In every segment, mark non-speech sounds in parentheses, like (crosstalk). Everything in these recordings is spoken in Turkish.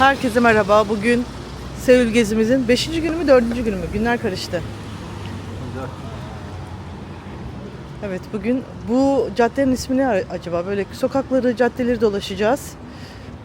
Herkese merhaba. Bugün Seul gezimizin 5. günü mü 4. günü mü? Günler karıştı. Evet bugün bu caddenin ismi ne acaba? Böyle sokakları, caddeleri dolaşacağız.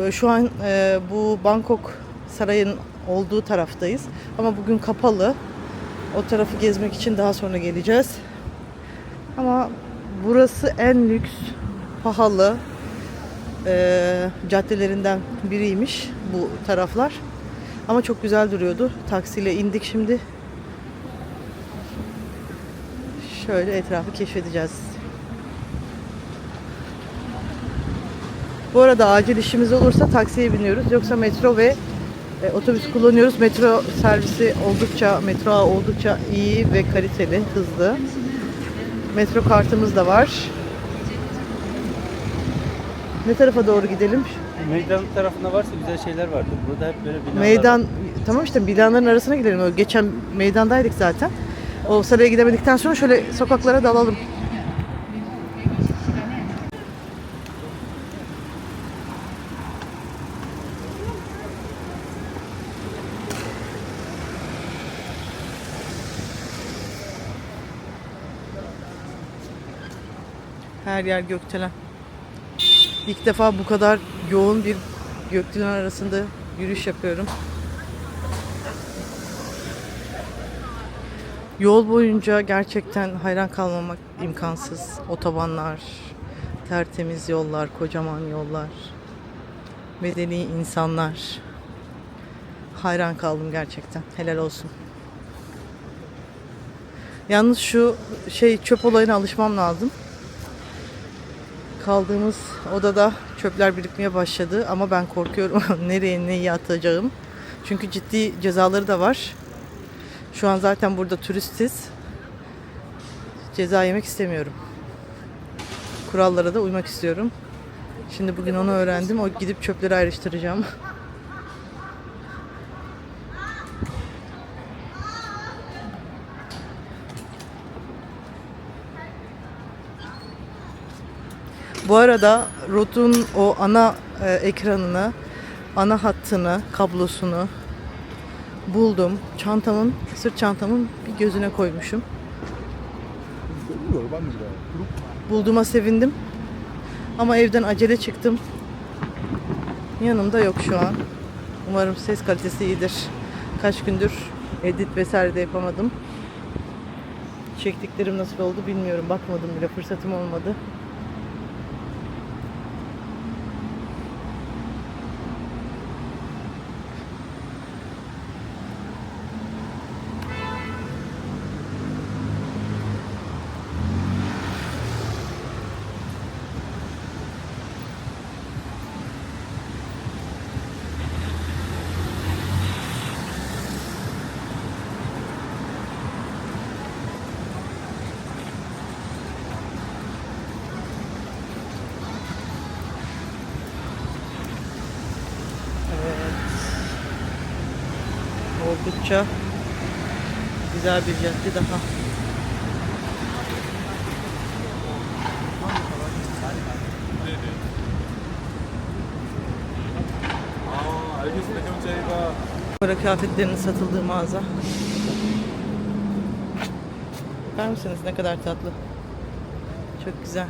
Ee, Şu an e, bu Bangkok Sarayı'nın olduğu taraftayız. Ama bugün kapalı. O tarafı gezmek için daha sonra geleceğiz. Ama burası en lüks, pahalı e, caddelerinden biriymiş bu taraflar. Ama çok güzel duruyordu. Taksiyle indik şimdi. Şöyle etrafı keşfedeceğiz. Bu arada acil işimiz olursa taksiye biniyoruz. Yoksa metro ve e, otobüs kullanıyoruz. Metro servisi oldukça, metro oldukça iyi ve kaliteli, hızlı. Metro kartımız da var. Ne tarafa doğru gidelim? Meydan tarafında varsa güzel şeyler vardır. Burada hep böyle binalar Meydan, tamam işte binaların arasına gidelim. O Geçen meydandaydık zaten. O saraya gidemedikten sonra şöyle sokaklara dalalım. Her yer gökdelen. İlk defa bu kadar yoğun bir gökdelen arasında yürüyüş yapıyorum. Yol boyunca gerçekten hayran kalmamak imkansız. Otobanlar, tertemiz yollar, kocaman yollar, medeni insanlar. Hayran kaldım gerçekten. Helal olsun. Yalnız şu şey çöp olayına alışmam lazım. Kaldığımız odada çöpler birikmeye başladı ama ben korkuyorum (laughs) nereye neyi atacağım. Çünkü ciddi cezaları da var. Şu an zaten burada turistiz. Ceza yemek istemiyorum. Kurallara da uymak istiyorum. Şimdi bugün onu öğrendim. O gidip çöpleri ayrıştıracağım. (laughs) Bu arada Rot'un o ana e, ekranını, ana hattını, kablosunu buldum. Çantamın, sırt çantamın bir gözüne koymuşum. Bulduğuma sevindim. Ama evden acele çıktım. Yanımda yok şu an. Umarım ses kalitesi iyidir. Kaç gündür edit vesaire de yapamadım. Çektiklerim nasıl oldu bilmiyorum. Bakmadım bile fırsatım olmadı. Evet oldukça güzel bir cadde daha. Para kıyafetlerinin satıldığı mağaza. Bakar mısınız ne kadar tatlı. Çok güzel.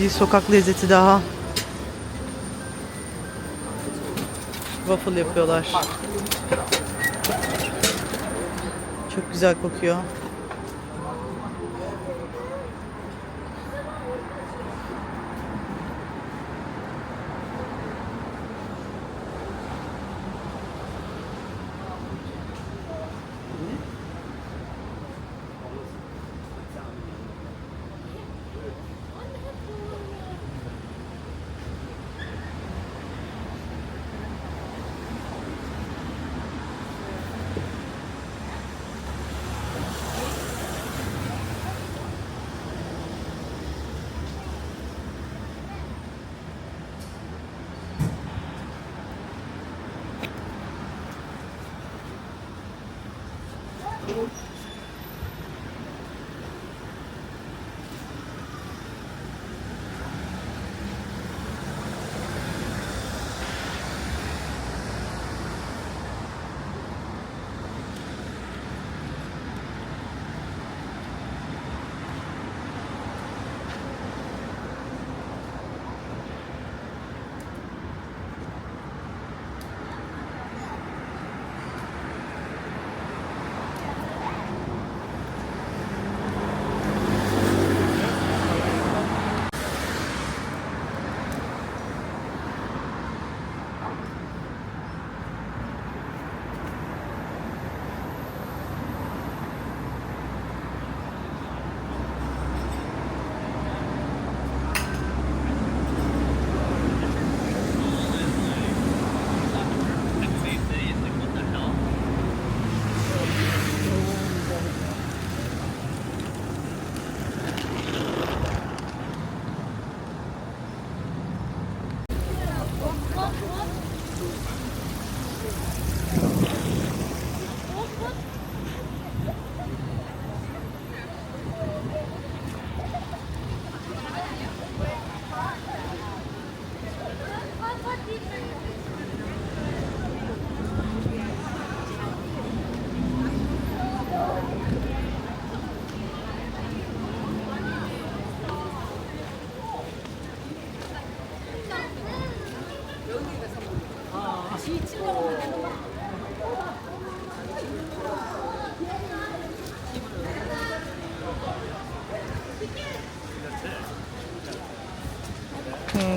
Bir sokak lezzeti daha. Waffle yapıyorlar. Çok güzel kokuyor.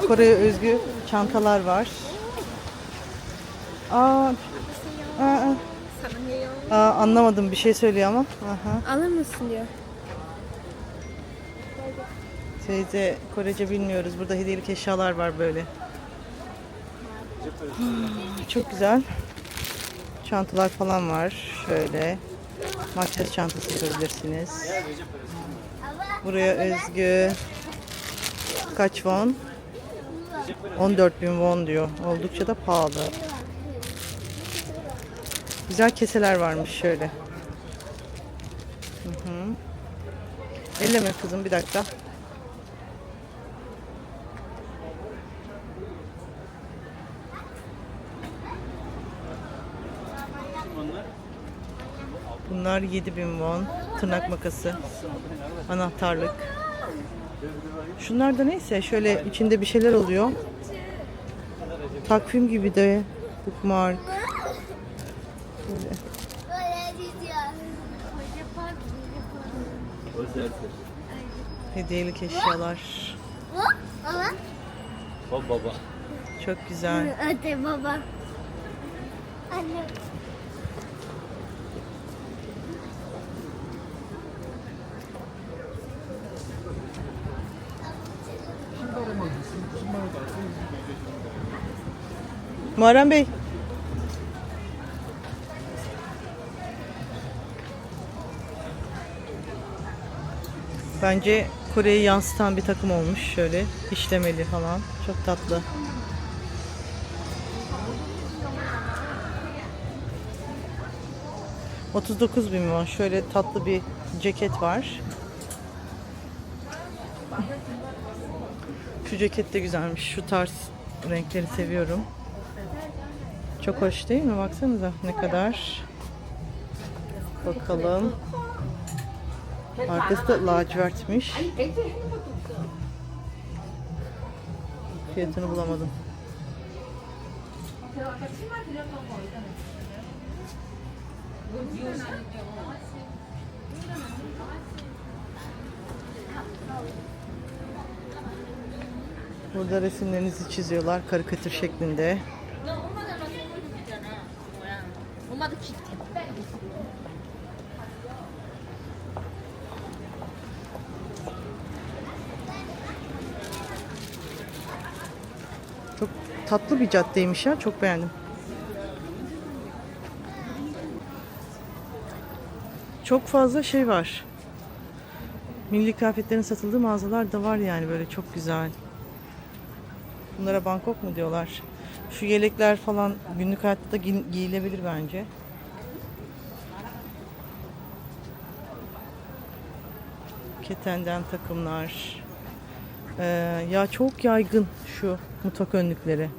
Kore'ye özgü çantalar var. Aa, aa, aa. Anlamadım bir şey söylüyor ama. Aha. Alır mısın diyor. Teyze Korece bilmiyoruz. Burada hediyelik eşyalar var böyle. (gasps) Çok güzel. Çantalar falan var. Şöyle. Makyaj çantası görebilirsiniz. Buraya özgü kaç won? 14 bin won diyor. Oldukça da pahalı. Güzel keseler varmış şöyle. Hı hı. Elleme kızım bir dakika. Bunlar 7000 won. Tırnak makası. Anahtarlık. Şunlar da neyse şöyle içinde bir şeyler oluyor. Takvim gibi de bookmark. Böyle. özel. Hediyelik eşyalar. Baba. Çok güzel. Hadi baba. Anne. Muharrem Bey. Bence Kore'yi yansıtan bir takım olmuş şöyle işlemeli falan. Çok tatlı. ...39 bin won. Şöyle tatlı bir ceket var. Şu ceket de güzelmiş. Şu tarz renkleri seviyorum. Çok hoş değil mi? Baksanıza ne kadar. Bakalım. Arkası da lacivertmiş. Fiyatını bulamadım. Burada resimlerinizi çiziyorlar karikatür şeklinde. Tatlı bir caddeymiş ya. Çok beğendim. Çok fazla şey var. Milli kıyafetlerin satıldığı mağazalar da var yani böyle çok güzel. Bunlara Bangkok mu diyorlar? Şu yelekler falan günlük hayatta da gi- giyilebilir bence. Ketenden takımlar. Ee, ya çok yaygın şu mutfak önlükleri.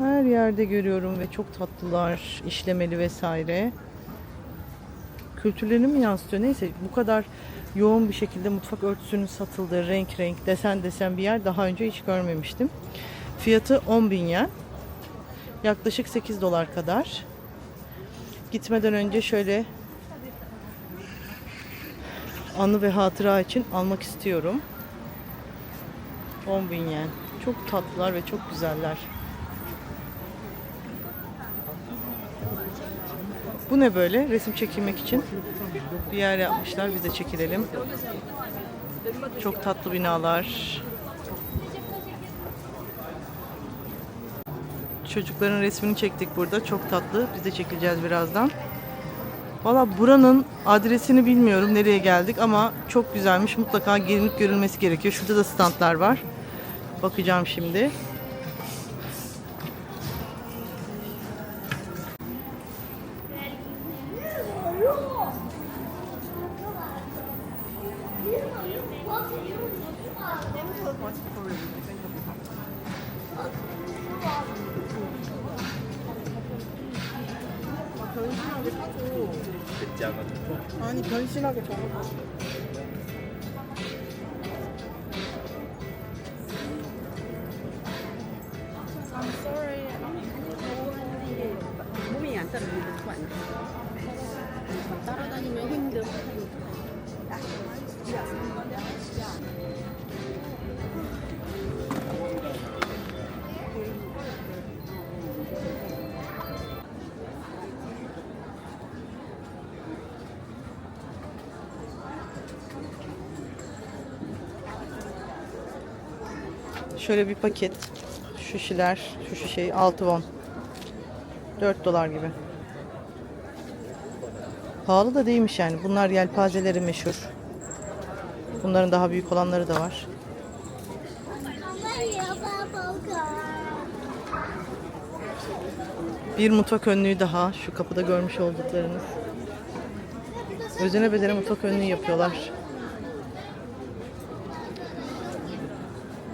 Her yerde görüyorum ve çok tatlılar, işlemeli vesaire. Kültürlerini mi yansıtıyor? Neyse bu kadar yoğun bir şekilde mutfak örtüsünün satıldığı renk renk, desen desen bir yer daha önce hiç görmemiştim. Fiyatı 10 bin yen. Yaklaşık 8 dolar kadar. Gitmeden önce şöyle anı ve hatıra için almak istiyorum. 10 bin yen. Çok tatlılar ve çok güzeller. Bu ne böyle? Resim çekilmek için bir yer yapmışlar. Biz de çekilelim. Çok tatlı binalar. Çocukların resmini çektik burada. Çok tatlı. Biz de çekileceğiz birazdan. Valla buranın adresini bilmiyorum nereye geldik ama çok güzelmiş. Mutlaka gelinip görülmesi gerekiyor. Şurada da standlar var. Bakacağım şimdi. 듣지 않아도. 아니 변신하게 저거 Şöyle bir paket. Şu şişeler, şu şişeyi 6 won. 4 dolar gibi. Pahalı da değilmiş yani. Bunlar yelpazeleri meşhur. Bunların daha büyük olanları da var. Bir mutfak önlüğü daha. Şu kapıda görmüş olduklarınız. Özene bedene mutfak önlüğü yapıyorlar.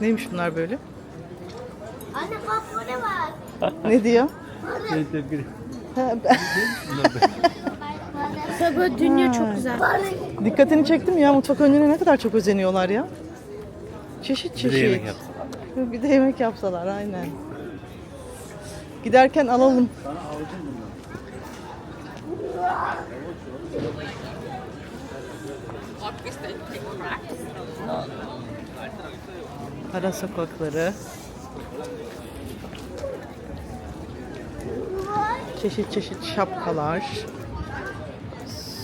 Neymiş bunlar böyle? Anne bak burada var. Ne diyor? Şey, tepki- Ha, ben- Sabah dünya çok güzel. Dikkatini çektim ya mutfak önlüğüne ne kadar çok özeniyorlar ya. Çeşit Bir çeşit. de yemek yapsalar. Bir de yemek yapsalar aynen. Giderken alalım. Ara sokakları. Çeşit çeşit şapkalar.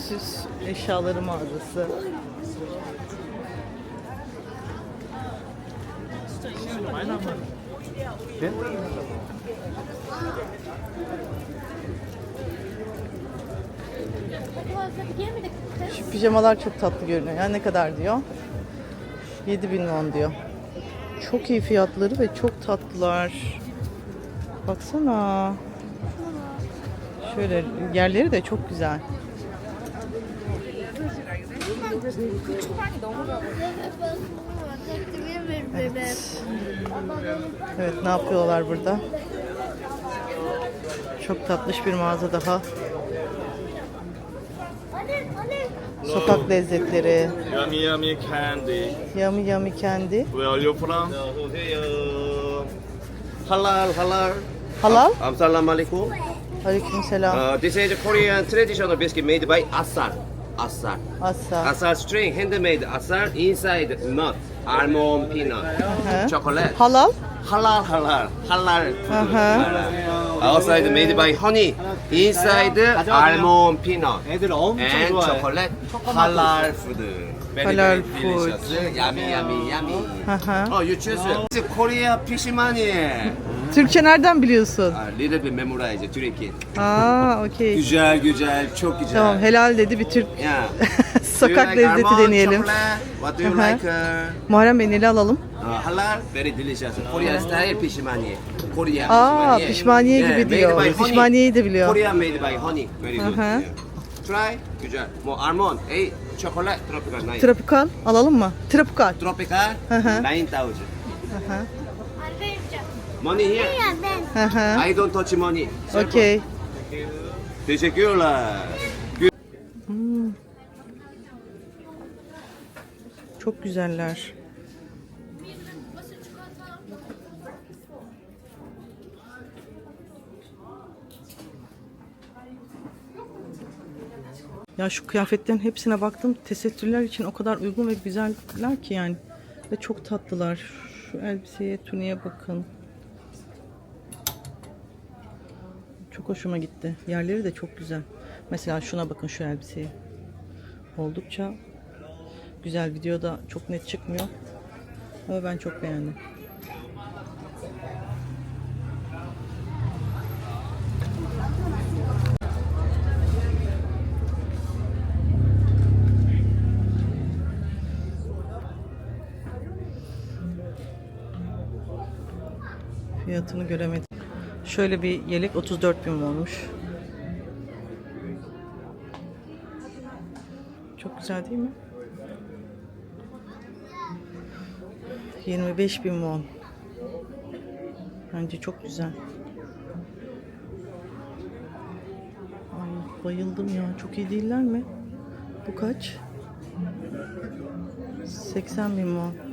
Süs eşyaları mağazası. Şu pijamalar çok tatlı görünüyor. Yani ne kadar diyor? 7000 won diyor. Çok iyi fiyatları ve çok tatlılar. Baksana. Şöyle yerleri de çok güzel. Evet. Evet ne yapıyorlar burada? Çok tatlış bir mağaza daha. Sokak lezzetleri. Yummy yummy candy. Yummy yummy candy. Where are you from? Halal, halal. Halal. Assalamualaikum. Aleykümselam. Uh, this is Korean traditional biscuit made by Asar. Asar. Assa. Asar string, handmade Asar. Inside nut, almond, peanut, chocolate. Halal. Halal, halal, halal. Aha. Outside made by honey. Inside almond, peanut, 애들 엄청 and 좋아해. chocolate. Halal food. Very, Halal very food. delicious. Yummy, yummy, yummy. Aha. Oh, you choose. It's Korea fish money. Türkçe nereden biliyorsun? A little bit memorize, Turkey. Aa, okey. Güzel güzel, çok güzel. Tamam, helal dedi bir Türk Yeah. (laughs) sokak Do you like lezzeti almond, deneyelim. chocolate? What do you Aha. like? Uh, Muharrem Bey neli alalım? uh, halal, very delicious. Korean style pişmaniye. Korea Aa, pişmaniye gibi made diyor. by honey. Pişmaniyeyi de biliyor. Korean made by honey. Very good. Aha. Yeah. Try. Güzel. More almond, hey, chocolate, tropical nine. Tropikal alalım mı? Tropikal. tropical, Aha. 9000. Aha. Money here. Aha. I don't touch money. Okey. Teşekkürler. Çok güzeller. Ya şu kıyafetlerin hepsine baktım. Tesettürler için o kadar uygun ve güzeller ki yani. Ve çok tatlılar. Şu elbiseye, tuniğe bakın. Çok hoşuma gitti. Yerleri de çok güzel. Mesela şuna bakın şu elbiseye. Oldukça güzel. Videoda çok net çıkmıyor. Ama ben çok beğendim. Fiyatını göremedim. Şöyle bir yelek 34 bin olmuş. Çok güzel değil mi? 25 bin won. Bence çok güzel. Ay bayıldım ya. Çok iyi değiller mi? Bu kaç? 80 bin won.